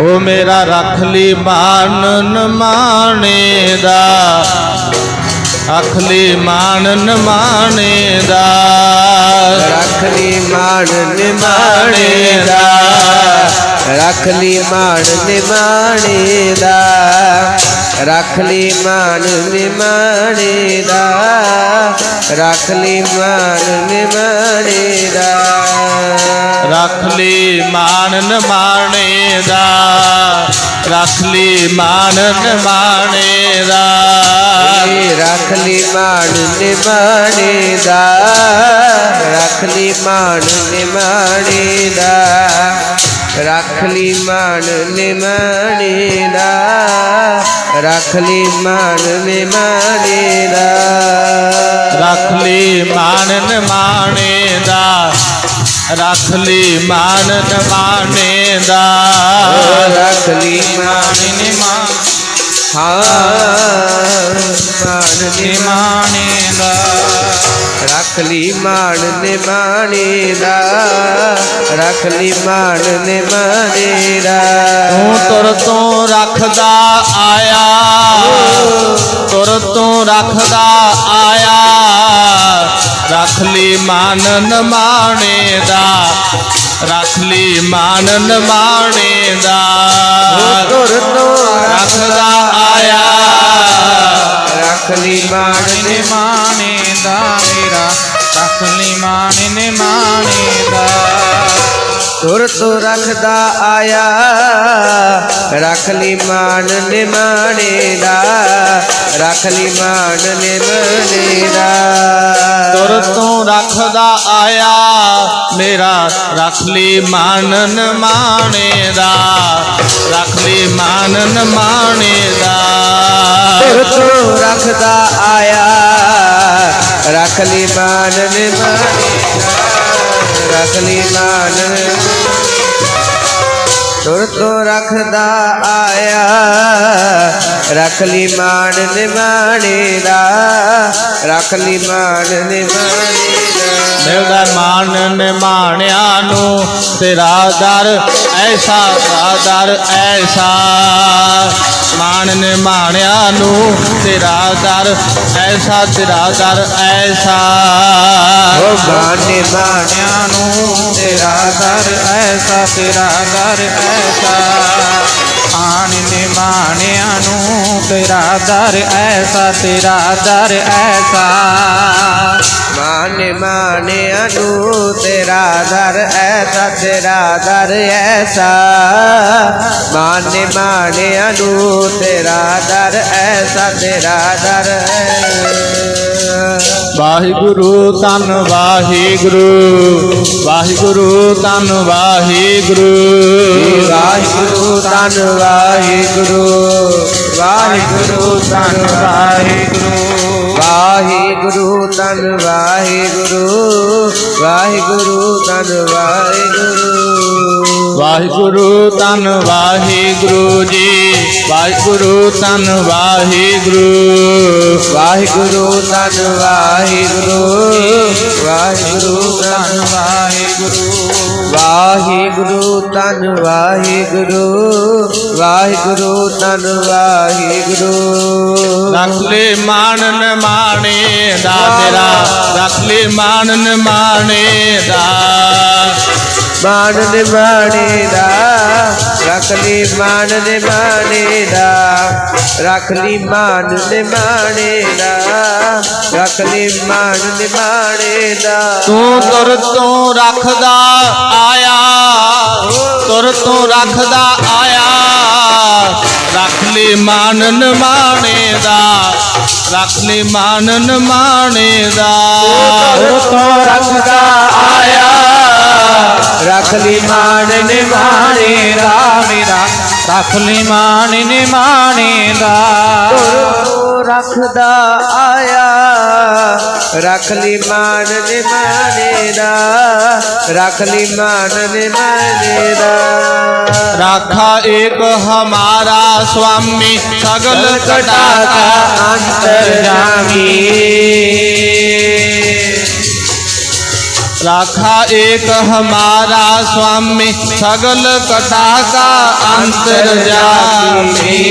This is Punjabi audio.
ਓ ਮੇਰਾ ਰੱਖ ਲਈ ਮਾਨਨ ਮਾਣੇ ਦਾ। ਰੱਖ ਲਈ ਮਾਨਨ ਮਾਣੇ ਦਾ। ਰੱਖ ਲਈ ਮਾਣ ਮਾਣੇ ਦਾ। ਰੱਖ ਲਈ ਮਾਣ ਨਿਮਾਣੇ ਦਾ ਦਾ। ਰੱਖ ਲਈ ਮਾਣ ਨਿਮਾਣੇ ਦਾ ਰੱਖ ਲਈ ਮਾਨਨ ਮਾਣੇ ਦਾ। ਰੱਖ ਲਈ ਮਾਨਨ ਮਾਣੇ ਦਾ ਰੱਖ ਲਈ ਲਈ ਮਾਣ ਦਾ। ਰੱਖ ਲਈ ਲਈ ਮਾਣ ਦਾ ਰੱਖ ਲਈ ਮਾਨਨ ਮਾਣੇ ਦਾ ਰੱਖ ਲਈ ਮਾਨਨ ਮਾਣੇ ਦਾ। ਰੱਖ ਲਈ ਮਾਣ ਨਿ ਹਾਂ ਮਾਣ ਨਿਮਾਣੇ ਮਾਣੇ ਦਾ। ਰੱਖ ਲਈ ਮਾਣ ਨਿਮਾਣੇ ਦਾ। ਰੱਖ ਲਈ ਮਾਣ ਨਿਮਾਣੇ ਦਾ। ਤੂੰ ਤੁਰ ਤੋਂ ਰੱਖਦਾ ਤੁਰ ਤੋਂ ਰੱਖਦਾ ਆਇਆ। ਰੱਖ ਲਈ ਮਾਨਨ ਮਾਣੇ ਦਾ। ਰੱਖ ਲਈ ਮਾਨਨ ਮਾਣੇ ਦਾ। ਤੁਰ ਤੋਂ ਰੱਖਦਾ ਆਇਆ। ਰੱਖ ਲਈ ਮਾਣ ਨੇ ਮਾਣੇ ਦਾ ਮੇਰਾ। ਰੱਖ ਲਈ ਮਾਣੇ ਨੇ ਮਾਣੇ ਦਾ। ਤੁਰ ਤੋਂ ਰੱਖਦਾ ਆਇਆ। ਰੱਖ ਲਈ ਮਾਣ ਨਿਮਾਣੇ ਦਾ ਰੱਖ ਲਈ ਮਾਣ ਨਿਮਾਣੇ ਦਾ ਤੁਰ ਤੋਂ ਰੱਖਦਾ ਆਇਆ ਮੇਰਾ ਰੱਖ ਲਈ ਮਾਨਨ ਮਾਣੇ ਦਾ ਰੱਖ ਲਈ ਮਾਨਨ ਮਾਣੇ ਦਾ ਤੁਰ ਤੋਂ ਰੱਖਦਾ ਆਇਆ ਰੱਖ ਲਈ ਮਾਨ ਨਿਮਾਣੇ ਰੱਖ ਲਈ ਮਾਨ ਤੁਰ ਤੋਂ ਰੱਖਦਾ ਆਇਆ, ਰੱਖ ਲਈ ਮਾਨ ਨਿਮਾਣੇ ਦਾ, ਰੱਖ ਲਈ ਮਾਨ ਨਿਮਾਣੇ ਦਾ। ਮਿਲਦਾ ਮਾਨਨ ਮਾਣਿਆ ਨੂੰ, ਤੇਰਾ ਦਰ ਐਸਾ, ਤੇਰਾ ਦਰ ਐਸਾ। ਮਾਨਨ ਮਾਣਿਆ ਨੂੰ, ਤੇਰਾ ਦਰ ਐਸਾ ਤੇਰਾ ਦਰ ਐਸਾ। ਓ ਮਾਨੇ ਮਾਣਿਆ ਨੂੰ, ਤੇਰਾ ਦਰ ਐਸਾ ਤੇਰਾ ਦਰ ਐਸਾ। ਆਣ ਨੇ ਮਾਣਿਆ ਨੂੰ, ਤੇਰਾ ਦਰ ਐਸਾ ਤੇਰਾ ਦਰ ਐਸਾ। ਮਾਣਿਆ ਨੂੰ ਤੇਰਾ ਦਰ ਐਸਾ ਤੇਰਾ ਦਰ ਐਸਾ। ਮਾਨੇ ਮਾਣਿਆ ਨੂੰ ਤੇਰਾ ਦਰ ਐਸਾ ਤੇਰਾ ਦਰ ਐਸਾ। ਵਾਹਿਗੁਰੂ ਤਨ ਵਾਹਿਗੁਰੂ ਵਾਹਿਗੁਰੂ ਤਨ ਵਾਹਿਗੁਰੂ। ਵਾਹਿਗੁਰੂ ਧੰਨ ਵਾਹਿਗੁਰੂ ਵਾਹਿਗੁਰੂ ਧੰਨ ਵਾਹਿਗੁਰੂ। ਵਾਹਿਗੁਰੂ ਧੰਨ ਵਾਹਿਗੁਰੂ ਵਾਹਿਗੁਰੂ ਧੰਨ ਵਾਹਿਗੁਰੂ। ਵਾਹਿਗੁਰੂ ਤਨ ਵਾਹਿਗੁਰੂ ਜੀ ਵਾਹਿਗੁਰੂ ਤਨ ਵਾਹਿਗੁਰੂ। ਵਾਹਿਗੁਰੂ ਧੰਨ ਵਾਹਿਗੁਰੂ ਵਾਹਿਗੁਰੂ ਧੰਨ ਵਾਹਿਗੁਰੂ। ਵਾਹਿਗੁਰੂ ਧੰਨ ਵਾਹਿਗੁਰੂ ਵਾਹਿਗੁਰੂ ਧੰਨ ਵਾਹਿਗੁਰੂ। ਰੱਖ ਲੈ ਮਾਨਨ ਮਾਣੇ ਦਾ ਤੇਰਾ ਰੱਖ ਲੈ ਮਾਨਨ ਮਾਣੇ ਦਾ। ਮਾਨ ਨਿਮਾਣੇ ਦਾ ਰੱਖ ਲਈ ਮਾਨ ਨਿਮਾਣੇ ਦਾ। ਰੱਖ ਲਈ ਮਾਨ ਨਿਮਾਣੇ ਦਾ ਰੱਖ ਲਈ ਮਾਨ ਨਿਮਾਣੇ ਦਾ। ਤੂੰ ਤੁਰ ਤੋਂ ਰੱਖਦਾ ਆਇਆ ਤੁਰ ਤੋਂ ਰੱਖਦਾ ਆਇਆ। ਰੱਖ ਲਈ ਮਾਨਨ ਮਾਣੇ ਦਾ ਰੱਖ ਲਈ ਮਾਨਨ ਮਾਣੇ ਦਾ। ਤੋਂ ਰੱਖਦਾ ਆਇਆ ਰੱਖ ਲਈ ਮਾਨ ਨਿਮਾਣੇ ਦਾ ਮੇਰਾ। ਰੱਖ ਲਈ ਮਾਣੇ ਨੇ ਮਾਣੇ ਦਾ। ਰੱਖਦਾ ਆਇਆ ਰੱਖ ਲਈ ਮਾਨ ਨਿਮਾਣੇ ਦਾ ਰੱਖ ਲਈ ਮਾਨ ਨਿਮਾਣੇ ਦਾ राखा एक हमारा स्वामी सगल कटा का अंतर्यामी राखा एक हमारा स्वामी सगल कटा का ਅੰਤਰ ਜਾਮੀ